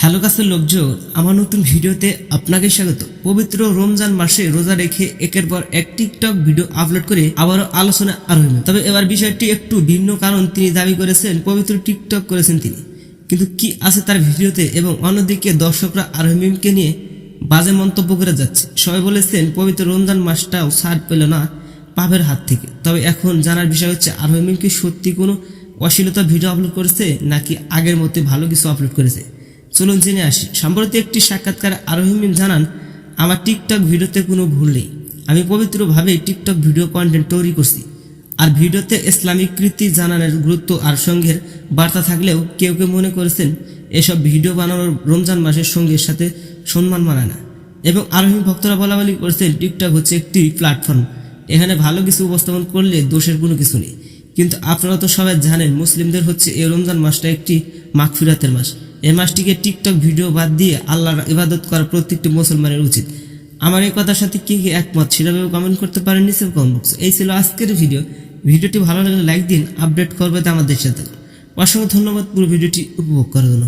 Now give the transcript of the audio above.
Hello কাছের লোকজন, আমার নতুন ভিডিওতে আপনাকে স্বাগত। পবিত্র রমজান মাসে রোজা রেখে একের পর এক টিকটক ভিডিও আপলোড করে আবারও আলোচনা আর তবে এবার বিষয়টি একটু ভিন্ন কারণ তিনি দাবি করেছেন, পবিত্র টিকটক করেছেন তিনি। কিন্তু কি আছে তার ভিডিওতে এবং অন্যদিকে দর্শকরা আরহিমকে নিয়ে বাজে মন্তব্য করে যাচ্ছে। সবাই বলেছেন, পবিত্র রমজান মাসটাও ছাড় পেল না পাপের হাত থেকে। তবে এখন জানার বিষয় হচ্ছে আরহিম কি সত্যি কোনো অশ্লীলতা ভিডিও আপলোড করেছে নাকি আগের মতো ভালো কিছু আপলোড করেছে? চলুন জেনে আসি। সম্প্রতি একটি সাক্ষাৎকারে আরোহিমিম জানান, আমার টিকটক ভিডিওতে কোনো ভুল নেই। আমি পবিত্রভাবে টিকটক ভিডিও কন্টেন্ট তৈরি করছি। আর ভিডিওতে ইসলামিক কৃতি জানানোর গুরুত্ব আর সঙ্গের বার্তা থাকলেও কেউ কেউ মনে করেছেন, এসব ভিডিও বানানোর রমজান মাসের সঙ্গের সাথে সম্মান মানায় না। এবং আরোহী ভক্তরা বলা বলি করেছেন, টিকটক হচ্ছে একটি প্ল্যাটফর্ম। এখানে ভালো কিছু উপস্থাপন করলে দোষের কোনো কিছু নেই। কিন্তু আপনারা তো সবাই জানেন, মুসলিমদের হচ্ছে এই রমজান মাসটা একটি মাগফিরাতের মাস। এই মাসটিকে টিকটক ভিডিও বাদ দিয়ে আল্লাহর ইবাদত করা প্রত্যেকটি মুসলমানের উচিত। আমার এই কথার সাথে কি কি একমত সেভাবে কমেন্ট করতে পারেন নিচে কমেন্ট বক্স এই ছিল আজকের ভিডিও। ভিডিওটি ভালো লাগলে লাইক দিন আপডেট করবে আমাদের সাথে। অসংখ্য ধন্যবাদ পুরো ভিডিওটি উপভোগ করার জন্য।